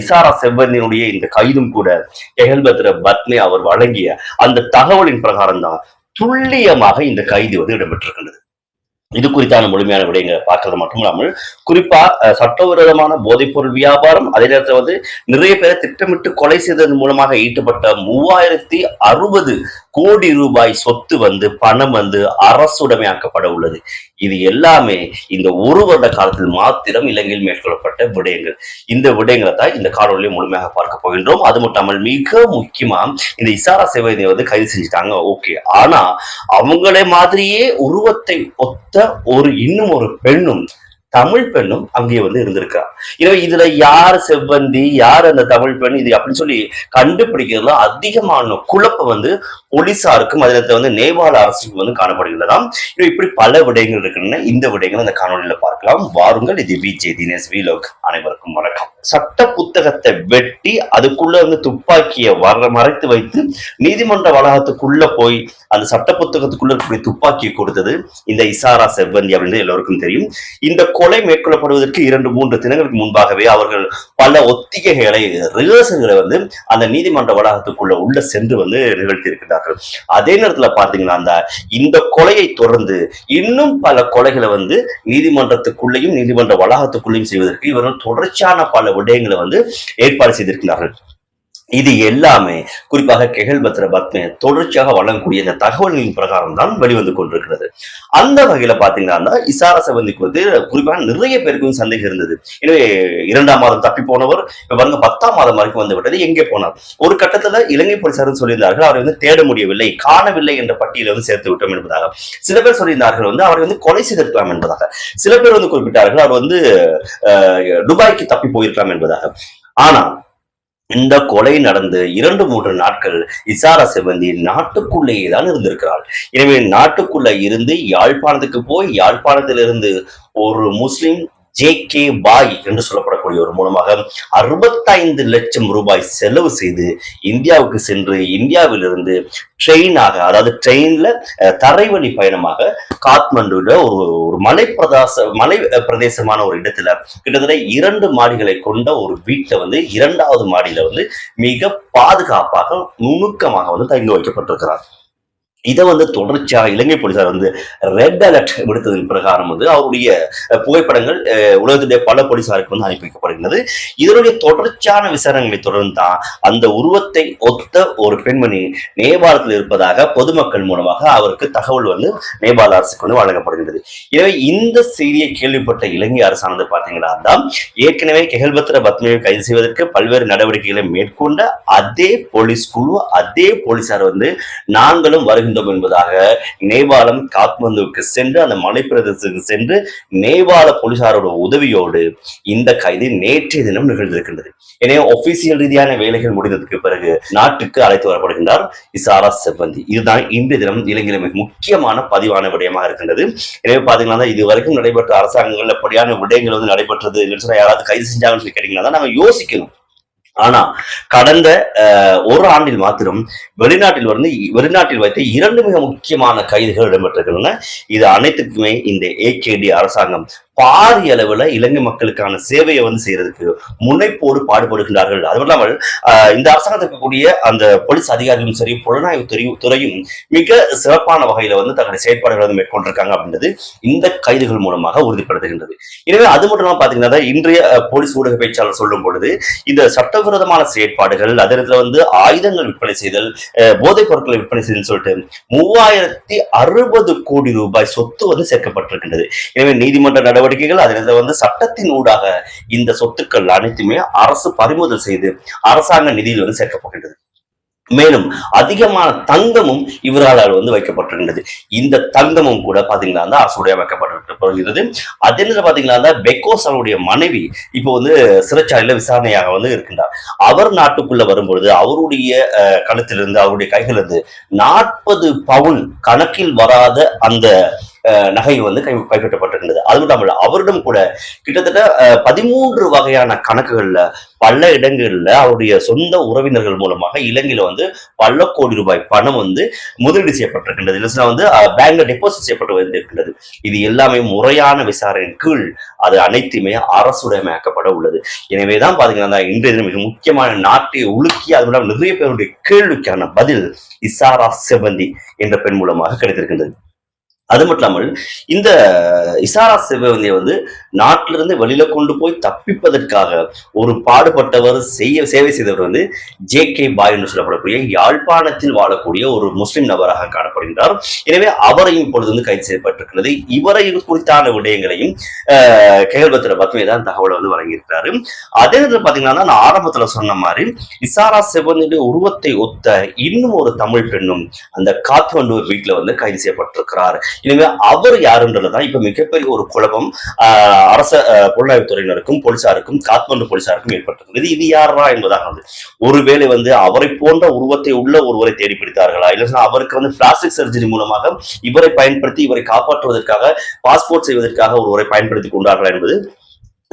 இசாரா செவ்வந்தியினுடைய இந்த கைதும் கூட எகல்பத்ர பத்னே அவர் வழங்கிய அந்த தகவலின் பிரகாரம் தான் துல்லியமாக இந்த கைது வந்து இடம்பெற்றிருக்கின்றது. இது குறித்தான முழுமையான விடயங்களை பார்க்கறது மட்டும் இல்லாமல் குறிப்பா சட்டவிரோதமான போதைப்பொருள் வியாபாரம் அதே நேரத்தில் வந்து நிறைய பேரை திட்டமிட்டு கொலை செய்ததன் மூலமாக ஈட்டப்பட்ட மூவாயிரத்தி அறுபது கோடி ரூபாய் சொத்து வந்து பணம் வந்து அரசுடைமையாக்கப்பட உள்ளது. இது எல்லாமே இந்த ஒரு வருட காலத்தில் மாத்திரம் இலங்கையில் மேற்கொள்ளப்பட்ட விடயங்கள். இந்த விடயங்களை தான் இந்த காணொலியை முழுமையாக பார்க்க போகின்றோம். அது மட்டும் இல்லாமல் மிக முக்கியமா இந்த இசாரா சேவையை வந்து கைது செஞ்சுட்டாங்க. ஓகே. ஆனா அவங்களே மாதிரியே உருவத்தை ஒத்த ஒரு இன்னும் ஒரு பெண்ணும் தமிழ் பெண்ணும் அங்கே வந்து இருந்திருக்கா. எனவே இதுல யார் செவ்வந்தி யார் அந்த தமிழ் பெண் இது அப்படின்னு சொல்லி கண்டுபிடிக்கிறதுல அதிகமான குழப்பம் வந்து போலீசாருக்கும் அதில் வந்து நேபாள அரசுக்கும் வந்து காணப்படுகிறதாம் எனவே இப்படி பல விடயங்கள் இருக்குன்னு இந்த விடயங்கள் அந்த காணொலியில பார்க்கலாம். வாருங்கள் இது விஜய் தினேஷ் வீலோக் அனைவருக்கும் வணக்கம். சட்ட புத்தகத்தை வெட்டி அதுக்குள்ள இருந்து துப்பாக்கியை வர மறைத்து வைத்து நீதிமன்ற வளாகத்துக்குள்ள போய் அந்த சட்ட புத்தகத்துக்குள்ள இருக்கக்கூடிய துப்பாக்கியை கொடுத்தது இந்த இசாரா செவ்வந்தி அப்படின்னு எல்லோருக்கும் தெரியும். இந்த கொலை மேற்கொள்ளப்படுவதற்கு இரண்டு மூன்று தினங்களுக்கு முன்பாகவே அவர்கள் பல ஒத்திகைகளை ரிஹர்சல்களை வந்து அந்த நீதிமன்ற வளாகத்துக்குள்ள உள்ள சென்று வந்து நிகழ்த்தி இருக்கிறார்கள் அதே நேரத்துல பாத்தீங்கன்னா அந்த இந்த கொலையை தொடர்ந்து இன்னும் பல கொலைகளை வந்து நீதிமன்றத்துக்குள்ளேயும் நீதிமன்ற வளாகத்துக்குள்ளேயும் செய்வதற்கு இவர்கள் தொடர்ச்சியான பல விடயங்களை வந்து ஏற்பாடு செய்திருக்கிறார்கள். இது எல்லாமே குறிப்பாக கெகல்பத்ர பத்மே தொடர்ச்சியாக வழங்கக்கூடிய இந்த தகவல்களின் பிரகாரம் தான் வெளிவந்து கொண்டிருக்கிறது. அந்த வகையில பாத்தீங்கன்னா இசார செவந்தி குறித்து குறிப்பாக நிறைய பேருக்கு சந்தேகம் இருந்தது. எனவே இரண்டாம் மாதம் தப்பி போனவர் இப்ப பாருங்க பத்தாம் மாதம் வரைக்கும் வந்து விட்டது எங்கே போனார்? ஒரு கட்டத்துல இலங்கை போலீசாரும் சொல்லியிருந்தார்கள் அவரை வந்து தேட முடியவில்லை காணவில்லை என்ற பட்டியலை வந்து சேர்த்து விட்டோம் என்பதாக. சில பேர் சொல்லியிருந்தார்கள் வந்து அவரை வந்து கொலை செய்திருக்கலாம் என்பதாக. சில பேர் வந்து குறிப்பிட்டார்கள் அவர் வந்து துபாய்க்கு தப்பி போயிருக்கலாம் என்பதாக. ஆனா இந்த கொலை நடந்து இரண்டு மூன்று நாட்கள் இசாரா செவந்தி நாட்டுக்குள்ளேயே தான் இருந்திருக்கிறாள். எனவே நாட்டுக்குள்ள இருந்து யாழ்ப்பாணத்துக்கு போய் யாழ்ப்பாணத்திலிருந்து ஒரு முஸ்லிம் ஜே கே பாய் என்று சொல்லப்படக்கூடிய ஒரு மூலமாக அறுபத்தைந்து லட்சம் ரூபாய் செலவு செய்து இந்தியாவுக்கு சென்று இந்தியாவிலிருந்து ட்ரெயினாக அதாவது ட்ரெயின்ல அஹ், தரைவழி பயணமாக காத்மண்டுல ஒரு ஒரு மலை பிரதாச மலை பிரதேசமான ஒரு இடத்துல கிட்டத்தட்ட இரண்டு மாடிகளை கொண்ட ஒரு வீட்டை வந்து இரண்டாவது மாடியில வந்து மிக பாதுகாப்பாக நுணுக்கமாக வந்து தங்கி வைக்கப்பட்டிருக்கிறார். இதை வந்து தொடர்ச்சியாக இலங்கை போலீசார் வந்து ரெட் அலர்ட் விடுத்ததன் பிரகாரம் வந்து அவருடைய புகைப்படங்கள் உலகத்துடைய பல போலீசாருக்கு வந்து அனுப்பி வைக்கப்படுகிறது இதனுடைய தொடர்ச்சியான விசாரணைகளை தொடர்ந்து தான் அந்த உருவத்தை ஒத்த ஒரு பெண்மணி நேபாளத்தில் இருப்பதாக பொதுமக்கள் மூலமாக அவருக்கு தகவல் வந்து நேபாள அரசுக்கு வந்து வழங்கப்படுகிறது எனவே இந்த செய்தியை கேள்விப்பட்ட இலங்கை அரசானது பார்த்தீங்கன்னா தான் ஏற்கனவே கெகல்பத்ர பத்மியை கைது செய்வதற்கு பல்வேறு நடவடிக்கைகளை மேற்கொண்ட அதே போலீஸ் குழு அதே போலீசார் வந்து நாங்களும் வருகின்ற வருகின்றோம் என்பதாக நேபாளம் காத்மந்துவுக்கு சென்று அந்த மலைப்பிரதேசத்துக்கு சென்று நேபாள போலீசாரோட உதவியோடு இந்த கைது நேற்றைய தினம் நிகழ்ந்திருக்கின்றது. எனவே ஒபிசியல் ரீதியான வேலைகள் முடிந்ததுக்கு பிறகு நாட்டுக்கு அழைத்து வரப்படுகின்றார் இசாரா செவ்வந்தி. இதுதான் இன்றைய தினம் இலங்கையில் மிக முக்கியமான பதிவான விடயமாக இருக்கின்றது. எனவே பாத்தீங்கன்னா இது வரைக்கும் நடைபெற்ற அரசாங்கங்கள் அப்படியான விடயங்கள் வந்து நடைபெற்றது யாராவது கைது செஞ்சாங்கன்னு சொல்லி கேட்டீங்கன்னா தான் நாங்க யோசிக்கணும். ஆனா கடந்த ஒரு ஆண்டில் மாத்திரம் வெளிநாட்டில் வந்து வெளிநாட்டில் வைத்த இரண்டு மிக முக்கியமான கைதுகள் இடம்பெற்றிருக்கின்றன. இது அனைத்துக்குமே இந்த ஏகேடி அரசாங்கம் பாரிய அளவுல இலங்கை மக்களுக்கான சேவையை வந்து செய்யறதுக்கு முனைப்போடு பாடுபடுகின்றார்கள். அது இல்லாமல் இந்த அரசாங்கத்தில் இருக்கக்கூடிய அந்த போலீஸ் அதிகாரிகளும் சரி புலனாய்வு துறை- துறையும் மிக சிறப்பான வகையில வந்து தங்களுடைய செயற்பாடுகளை வந்து மேற்கொண்டிருக்காங்க அப்படின்றது இந்த கைதுகள் மூலமாக உறுதிப்படுத்துகின்றது. எனவே அது மட்டும் இல்லாம பாத்தீங்கன்னா இன்றைய போலீஸ் ஊடக பேச்சாளர் சொல்லும் பொழுது இந்த சட்டவிரோதமான செயற்பாடுகள் அதே வந்து ஆயுதங்கள் விற்பனை செய்தல் போதைப் பொருட்களை விற்பனை செய்தல் சொல்லிட்டு மூவாயிரத்தி அறுபது கோடி ரூபாய் சொத்து வந்து சேர்க்கப்பட்டிருக்கின்றது. எனவே நீதிமன்ற நடவடிக்கைகள் அதில் வந்து சட்டத்தின் ஊடாக இந்த சொத்துக்கள் அனைத்துமே அரசு பறிமுதல் செய்து அரசாங்க நிதியில் வந்து சேர்க்கப்படுகின்றது மேலும் அதிகமான தங்கமும் இவர்களால் வந்து வைக்கப்பட்டிருந்தது இந்த தங்கமும் கூட பாத்தீங்கன்னா தான் அரசுடைய வைக்கப்பட்டிருக்கிறது அதே நேரம் பாத்தீங்கன்னா பெக்கோஸ் அவருடைய மனைவி இப்போ வந்து சிறைச்சாலையில விசாரணையாக வந்து இருக்கின்றார். அவர் நாட்டுக்குள்ள வரும்பொழுது அவருடைய கழுத்திலிருந்து அவருடைய கைகளிலிருந்து நாற்பது பவுன் கணக்கில் வராத அந்த நகை வந்து கை கைப்பற்றப்பட்டிருக்கின்றது அது மட்டும் இல்லாமல் அவரிடம் கூட கிட்டத்தட்ட பதிமூன்று வகையான கணக்குகள்ல பல இடங்கள்ல அவருடைய சொந்த உறவினர்கள் மூலமாக இலங்கையில வந்து பல கோடி ரூபாய் பணம் வந்து முதலீடு செய்யப்பட்டிருக்கின்றது. வந்து பேங்க்ல டெபாசிட் செய்யப்பட்டு வந்திருக்கின்றது. இது எல்லாமே முறையான விசாரணையின் கீழ் அது அனைத்துமே அரசுடைமையாக்கப்பட உள்ளது. எனவேதான் பாத்தீங்கன்னா இன்றைய தினம் மிக முக்கியமான நாட்டை உலுக்கி அது மூலம் நிறைய பேருடைய கேள்விக்கான பதில் இசாரா செவந்தி என்ற பெண் மூலமாக கிடைத்திருக்கின்றது. அது மட்டும் இல்லாமல் இந்த இசாரா சிவந்தியை வந்து நாட்டிலிருந்து வெளியில கொண்டு போய் தப்பிப்பதற்காக ஒரு பாடுபட்டவர் செய்ய சேவை செய்தவர் வந்து ஜே கே பாய் என்று சொல்லப்படக்கூடிய யாழ்ப்பாணத்தில் வாழக்கூடிய ஒரு முஸ்லிம் நபராக காணப்படுகின்றார். எனவே அவரையும் இப்பொழுது வந்து கைது செய்யப்பட்டிருக்கிறது. இவரை குறித்தான விடயங்களையும் கேள்வத்திர பத்மே தான் தகவலை வந்து வழங்கியிருக்கிறாரு. அதே நேரத்தில் பாத்தீங்கன்னா நான் ஆரம்பத்துல சொன்ன மாதிரி இசாரா சிவனுடைய உருவத்தை ஒத்த இன்னும் ஒரு தமிழ் பெண்ணும் அந்த காத்மண்டு வீட்டுல வந்து கைது செய்யப்பட்டிருக்கிறார். எனவே அவர் யாருன்றதுதான் இப்ப மிகப்பெரிய ஒரு குழப்பம். அரச புலனாய்வுத்துறையினருக்கும் போலீசாருக்கும் காத்மண்டு போலீசாருக்கும் ஏற்பட்டிருக்கிறது இது யாரா என்பதாக வந்து ஒருவேளை வந்து அவரை போன்ற உருவத்தை உள்ள ஒருவரை தேடி பிடித்தார்களா? இல்லைன்னா அவருக்கு வந்து பிளாஸ்டிக் சர்ஜரி மூலமாக இவரை பயன்படுத்தி இவரை காப்பாற்றுவதற்காக பாஸ்போர்ட் செய்வதற்காக ஒருவரை பயன்படுத்தி கொண்டார்களா என்பது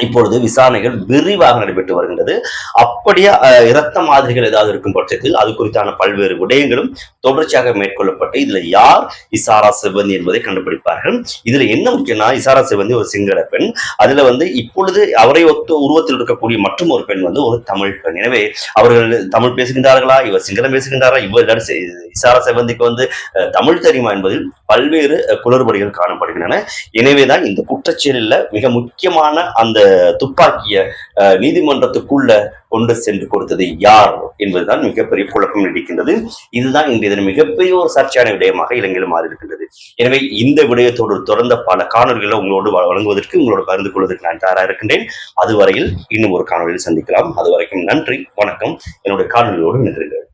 இப்பொழுது விசாரணைகள் விரிவாக நடைபெற்று வருகின்றது. அப்படியே இரத்த மாதிரிகள் ஏதாவது இருக்கும் பட்சத்தில் அது குறித்தான பல்வேறு விடயங்களும் தொடர்ச்சியாக மேற்கொள்ளப்பட்டு இதுல யார் இசாரா சிவந்தி என்பதை கண்டுபிடிப்பார்கள். இதுல என்ன முக்கியம்னா இசாரா சிவந்தி ஒரு சிங்கள பெண். அதுல வந்து இப்பொழுது அவரை ஒத்த உருவத்தில் இருக்கக்கூடிய மற்றும் ஒரு பெண் வந்து ஒரு தமிழ் பெண். எனவே அவர்கள் தமிழ் பேசுகின்றார்களா? இவர் சிங்களம் பேசுகின்றாரா? இவர் இசாரா சிவந்திக்கு வந்து தமிழ் தெரியுமா என்பதில் பல்வேறு குளறுபடிகள் காணப்படுகின்றன. எனவேதான் இந்த குற்றச்செயலில் மிக முக்கியமான அந்த துப்பாக்கிய நீதிமன்றத்துக்குள்ள கொண்டு சென்று கொடுத்தது யார் என்பதுதான் மிகப்பெரிய குழப்பம் நீடிக்கின்றது. இதுதான் இன்றைய தினம் மிகப்பெரிய ஒரு சர்ச்சையான விடயமாக இலங்கையில் மாறி இருக்கின்றது எனவே இந்த விடயத்தோடு தொடர்ந்த பல காணொலிகளை உங்களோடு வ- வழங்குவதற்கு உங்களோடு பகிர்ந்து கொள்வதற்கு நான் தயாராக இருக்கின்றேன். அதுவரையில் இன்னும் ஒரு காணொலியில் சந்திக்கலாம். அது வரைக்கும் நன்றி வணக்கம். என்னுடைய காணொலியோடு நின்றுங்கள்